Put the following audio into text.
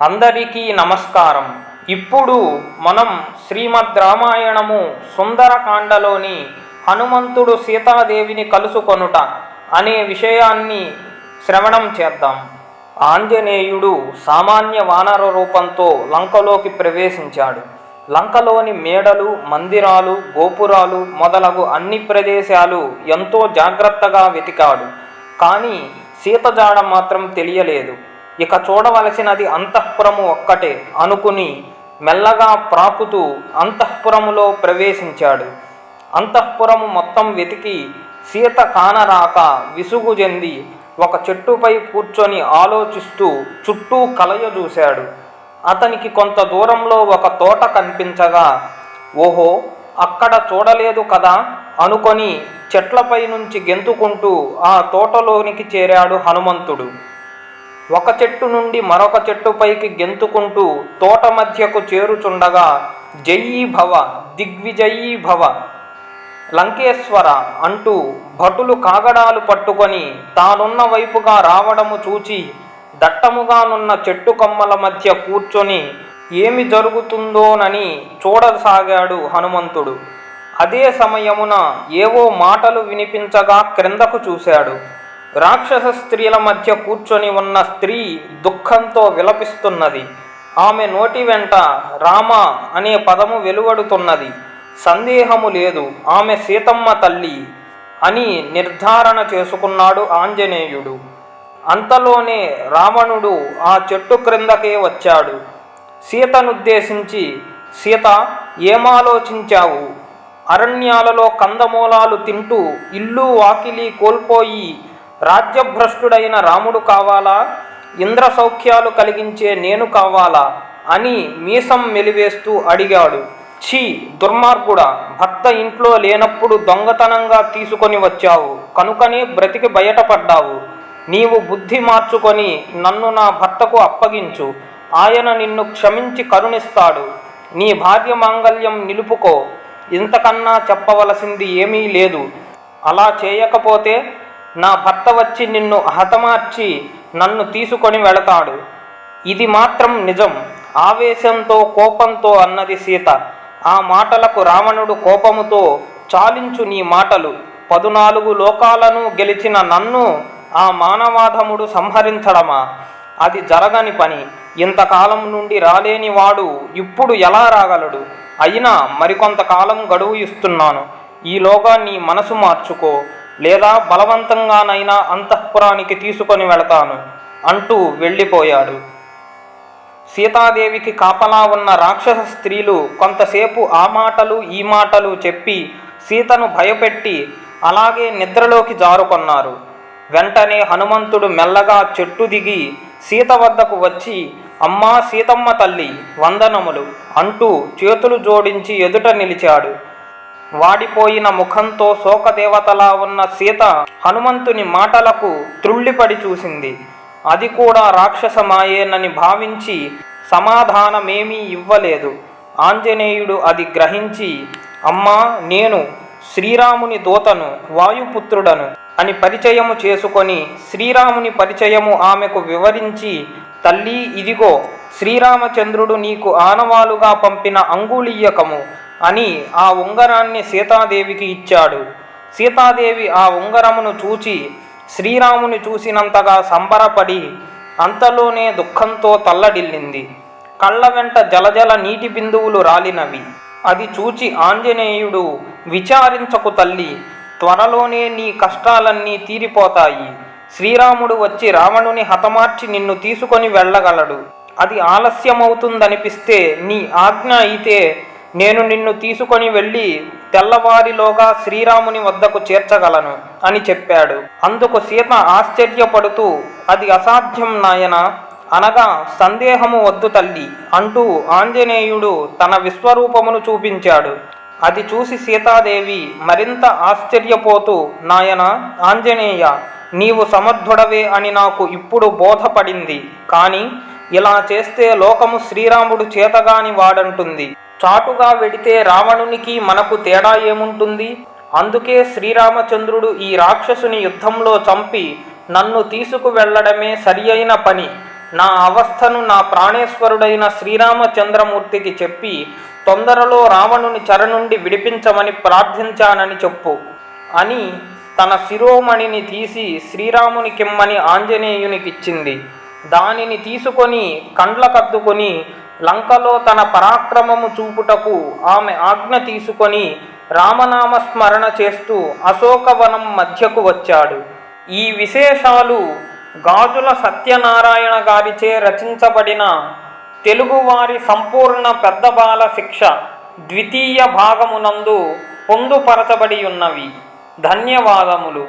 అందరికీ నమస్కారం. ఇప్పుడు మనం శ్రీమద్ రామాయణము సుందరకాండలోని హనుమంతుడు సీతాదేవిని కలుసుకొనుట అనే విషయాన్ని శ్రవణం చేద్దాం. ఆంజనేయుడు సామాన్య వానర రూపంతో లంకలోకి ప్రవేశించాడు. లంకలోని మేడలు మందిరాలు గోపురాలు మొదలగు అన్ని ప్రదేశాలు ఎంతో జాగ్రత్తగా వెతికాడు. కానీ సీతజాడ మాత్రం తెలియలేదు. ఇక చూడవలసినది అంతఃపురము ఒక్కటే అనుకుని మెల్లగా ప్రాకుతూ అంతఃపురములో ప్రవేశించాడు. అంతఃపురము మొత్తం వెతికి సీత కానరాక విసుగు చెంది ఒక చెట్టుపై కూర్చొని ఆలోచిస్తూ చుట్టూ కలయజూశాడు అతనికి కొంత దూరంలో ఒక తోట కనిపించగా ఓహో అక్కడ చూడలేదు కదా అనుకొని చెట్లపై నుంచి గెంతుకుంటూ ఆ తోటలోనికి చేరాడు హనుమంతుడు. ఒక చెట్టు నుండి మరొక చెట్టుపైకి గెంతుకుంటూ తోట మధ్యకు చేరుచుండగా జయీ భవ దిగ్విజయీ భవ లంకేశ్వర అంటూ భటులు కాగడాలు పట్టుకొని తానున్న వైపుగా రావడము చూచి దట్టముగానున్న చెట్టు కొమ్మల మధ్య కూర్చొని ఏమి జరుగుతుందోనని చూడసాగాడు హనుమంతుడు. అదే సమయమున ఏవో మాటలు వినిపించగా క్రిందకు చూశాడు. రాక్షస స్త్రీల మధ్య కూర్చొని ఉన్న స్త్రీ దుఃఖంతో విలపిస్తున్నది. ఆమె నోటి వెంట రామ అనే పదము వెలువడుతున్నది. సందేహము లేదు. ఆమె సీతమ్మ తల్లి అని నిర్ధారణ చేసుకున్నాడు ఆంజనేయుడు. అంతలోనే రావణుడు ఆ చెట్టు క్రిందకే వచ్చాడు. సీతనుద్దేశించి సీత ఏమాలోచించావు? అరణ్యాలలో కందమూలాలు తింటూ ఇల్లు వాకిలి కోల్పోయి రాజ్యభ్రష్టుడైన రాముడు కావాలా? ఇంద్ర సౌఖ్యాలు కలిగించే నేను కావాలా? అని మీసం మెలివేస్తూ అడిగాడు. ఛీ దుర్మార్గుడా భర్త ఇంట్లో లేనప్పుడు దొంగతనంగా తీసుకొని వచ్చావు. కనుకనే బ్రతికి బయటపడ్డావు. నీవు బుద్ధి మార్చుకొని నన్ను నా భర్తకు అప్పగించు. ఆయన నిన్ను క్షమించి కరుణిస్తాడు. నీ భార్య మాంగల్యం నిలుపుకో. ఇంతకన్నా చెప్పవలసింది ఏమీ లేదు. అలా చేయకపోతే నా భర్త వచ్చి నిన్ను హతమార్చి నన్ను తీసుకొని వెళతాడు. ఇది మాత్రం నిజం. ఆవేశంతో కోపంతో అన్నది సీత. ఆ మాటలకు రావణుడు కోపముతో చాలించు నీ మాటలు. పదునాలుగు లోకాలను గెలిచిన నన్ను ఆ మానవాధముడు సంహరించడమా? అది జరగని పని. ఇంతకాలం నుండి రాలేని వాడు ఇప్పుడు ఎలా రాగలడు? అయినా మరికొంతకాలం గడువు ఇస్తున్నాను. ఈలోగా నీ మనసు మార్చుకో. లేదా బలవంతంగానైనా అంతఃపురానికి తీసుకొని వెళతాను అంటూ వెళ్ళిపోయాడు. సీతాదేవికి కాపలా ఉన్న రాక్షస స్త్రీలు కొంతసేపు ఆ మాటలు ఈ మాటలు చెప్పి సీతను భయపెట్టి అలాగే నిద్రలోకి జారుకొన్నారు. వెంటనే హనుమంతుడు మెల్లగా చెట్టు దిగి సీత వద్దకు వచ్చి అమ్మా సీతమ్మ తల్లి వందనములు అంటూ చేతులు జోడించి ఎదుట నిలిచాడు. వాడిపోయిన ముఖంతో శోకదేవతలా ఉన్న సీత హనుమంతుని మాటలకు త్రుళ్ళిపడి చూసింది. అది కూడా రాక్షసమాయేనని భావించి సమాధానమేమీ ఇవ్వలేదు. ఆంజనేయుడు అది గ్రహించి అమ్మా నేను శ్రీరాముని దూతను వాయుపుత్రుడను అని పరిచయము చేసుకొని శ్రీరాముని పరిచయము ఆమెకు వివరించి తల్లి ఇదిగో శ్రీరామచంద్రుడు నీకు ఆనవాలుగా పంపిన అంగుళీయకము అని ఆ ఉంగరాన్ని సీతాదేవికి ఇచ్చాడు. సీతాదేవి ఆ ఉంగరమును చూచి శ్రీరాముని చూసినంతగా సంబరపడి అంతలోనే దుఃఖంతో తల్లడిల్లింది. కళ్ళ వెంట జలజల నీటి బిందువులు రాలినవి. అది చూచి ఆంజనేయుడు విచారించకు తల్లి త్వరలోనే నీ కష్టాలన్నీ తీరిపోతాయి. శ్రీరాముడు వచ్చి రావణుని హతమార్చి నిన్ను తీసుకొని వెళ్ళగలడు. అది ఆలస్యమవుతుందనిపిస్తే నీ ఆజ్ఞ అయితే నేను నిన్ను తీసుకొని వెళ్ళి తెల్లవారిలోగా శ్రీరాముని వద్దకు చేర్చగలను అని చెప్పాడు. అందుకు సీత ఆశ్చర్యపడుతూ అది అసాధ్యం నాయన అనగా సందేహము వద్దు తల్లి అంటూ ఆంజనేయుడు తన విశ్వరూపమును చూపించాడు. అది చూసి సీతాదేవి మరింత ఆశ్చర్యపోతూ నాయన ఆంజనేయ నీవు సమర్థుడవే అని నాకు ఇప్పుడు బోధపడింది. కానీ ఇలా చేస్తే లోకము శ్రీరాముడు చేతగాని వాడంటుంది. చాటుగా వెడితే రావణునికి మనకు తేడా ఏముంటుంది? అందుకే శ్రీరామచంద్రుడు ఈ రాక్షసుని యుద్ధంలో చంపి నన్ను తీసుకువెళ్ళడమే సరియైన పని. నా అవస్థను నా ప్రాణేశ్వరుడైన శ్రీరామచంద్రమూర్తికి చెప్పి తొందరలో రావణుని చెర నుండి విడిపించమని ప్రార్థించానని చెప్పు అని తన శిరోమణిని తీసి శ్రీరామునికిమ్మని ఆంజనేయునికిచ్చింది. దానిని తీసుకొని కండ్లకద్దుకొని లంకలో తన పరాక్రమము చూపుటకు ఆమె ఆజ్ఞ తీసుకొని రామనామ స్మరణ చేస్తూ అశోకవనం మధ్యకు వచ్చాడు. ఈ విశేషాలు గాజుల సత్యనారాయణ గారిచే రచించబడిన తెలుగువారి సంపూర్ణ పెద్ద బాల శిక్ష ద్వితీయ భాగమునందు పొందుపరచబడి ఉన్నవి ధన్యవాదములు.